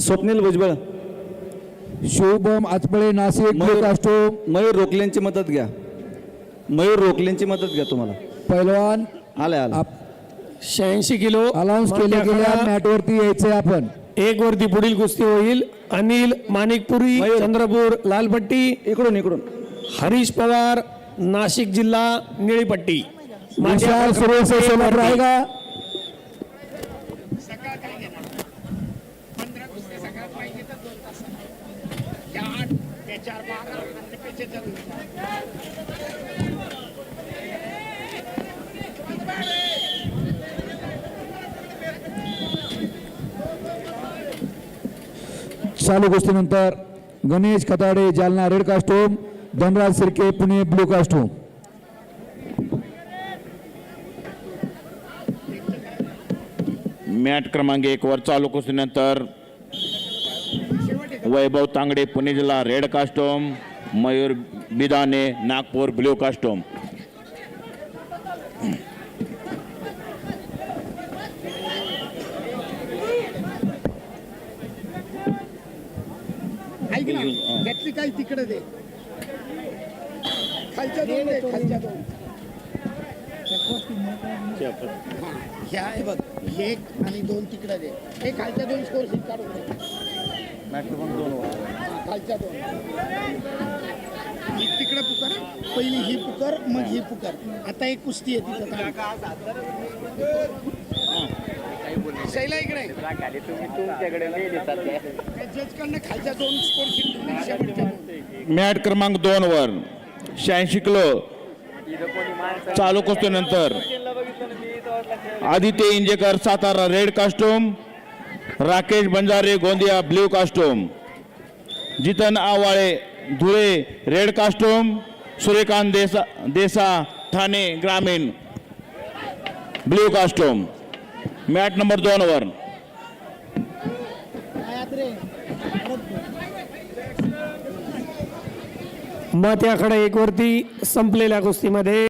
Swapnil Bhujbal. Shubham Achpale Nashik Mayur- costume Mayur रोकलेंची मदत घ्या. मयूर रोकलेंची मदत घ्या तुम्हाला. पैलवान. आले आले. शहाऐंशी किलो. अलाउन्स केल्या गेल्या मॅटवरती यायचंय आपण. एक वरती पुढील कुस्ती होईल. अनिल माणिकपुरी. चंद्रपूर लालपट्टी. इकडून इकडून. हरीश पवार नाशिक जिल्हा निळीपट्टी. मागच्या विशाल आखाडा सूर्यवंशी एक सोबत वरती. रायगा चालू गोष्टीनंतर Ganesh Khatade Jalna red costume Dhanraj Sirke Pune blue costume mat क्रमांक एक वर चालू कुस्तीनंतर वैभव तांगडे पुणे जिल्हा red costume Mayur Bidane Nagpur blue costume. घेतली काय तिकडे दे. खालच्या दोन दे खालच्या दोन. हा, ह्या आहे बघ एक आणि दोन तिकडे दे. हे खालच्या दोन स्कोर शीट काढून दे हा, खालच्या दोन. तिकडे पुकार पहिली ही पुकार मग ही पुकार. आता एक कुस्ती आहे तिथं शैला इकडे. जज कडनं खालच्या दोन स्कोर दोन. मॅट क्रमांक दोन वर शहाऐंशी किलो. चालू कुस्तीनंतर. Aditya Injekar Satara red costume Rakesh Banjare Gondia blue costume. Jitan Awale Dhule red costume. Suryakant Desai Desai Thane ग्रामीण. Blue costume. मॅट नंबर दोनवर मग त्याकडे एक वरती संपलेल्या गोष्टीमध्ये